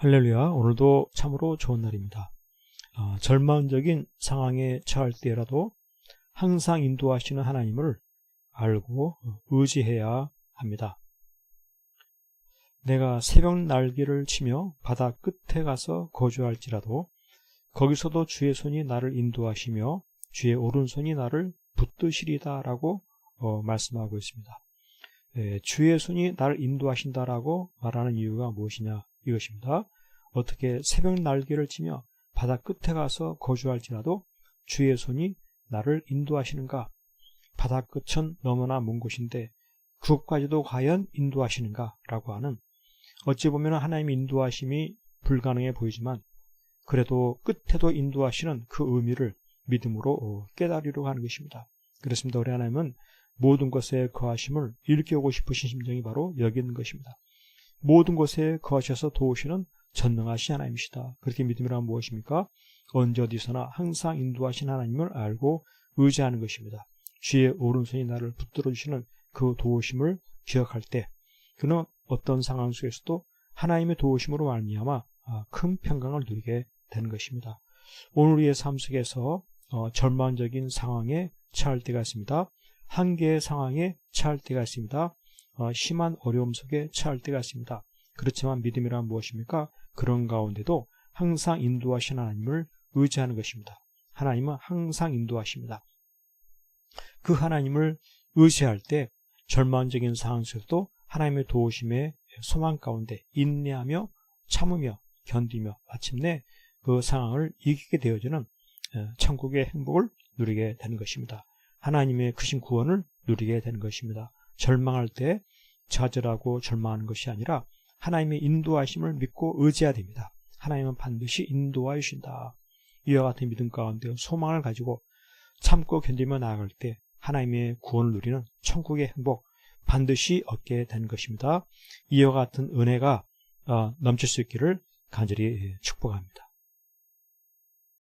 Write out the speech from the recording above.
할렐루야. 오늘도 참으로 좋은 날입니다. 어, 절망적인 상황에 처할 때라도 항상 인도하시는 하나님을 알고 의지해야 합니다. 내가 새벽 날개를 치며 바다 끝에 가서 거주할지라도 거기서도 주의 손이 나를 인도하시며 주의 오른손이 나를 붙드시리다 라고 어, 말씀하고 있습니다. 예, 주의 손이 나를 인도하신다라고 말하는 이유가 무엇이냐 이것입니다. 어떻게 새벽 날개를 치며 바다 끝에 가서 거주할지라도 주의 손이 나를 인도하시는가? 바다 끝은 너무나 먼 곳인데 그것까지도 과연 인도하시는가? 라고 하는 어찌 보면 하나님의 인도하심이 불가능해 보이지만 그래도 끝에도 인도하시는 그 의미를 믿음으로 깨달으려고 하는 것입니다. 그렇습니다. 우리 하나님은 모든 것에 거하심을 일깨우고 싶으신 심정이 바로 여기 있는 것입니다. 모든 것에 거하셔서 도우시는 전능하신 하나님이시다. 그렇게 믿음이란 무엇입니까? 언제 어디서나 항상 인도하신 하나님을 알고 의지하는 것입니다. 주의 오른손이 나를 붙들어 주시는 그 도우심을 기억할 때 그는 어떤 상황 속에서도 하나님의 도우심으로 말미암아 큰 평강을 누리게 되는 것입니다. 오늘 우리의 삶 속에서 어, 절망적인 상황에 처할 때가 있습니다. 한계의 상황에 처할 때가 있습니다. 어, 심한 어려움 속에 처할 때가 있습니다. 그렇지만 믿음이란 무엇입니까? 그런 가운데도 항상 인도하신 하나님을 의지하는 것입니다. 하나님은 항상 인도하십니다. 그 하나님을 의지할 때 절망적인 상황 속에서도 하나님의 도우심에 소망 가운데 인내하며 참으며 견디며 마침내 그 상황을 이기게 되어지는 천국의 행복을 누리게 되는 것입니다. 하나님의 크신 구원을 누리게 되는 것입니다. 절망할 때 좌절하고 절망하는 것이 아니라 하나님의 인도하심을 믿고 의지해야 됩니다. 하나님은 반드시 인도하여 주신다. 이와 같은 믿음 가운데 소망을 가지고 참고 견디며 나아갈 때 하나님의 구원을 누리는 천국의 행복 반드시 얻게 되는 것입니다. 이와 같은 은혜가 어, 넘칠 수 있기를 간절히 축복합니다.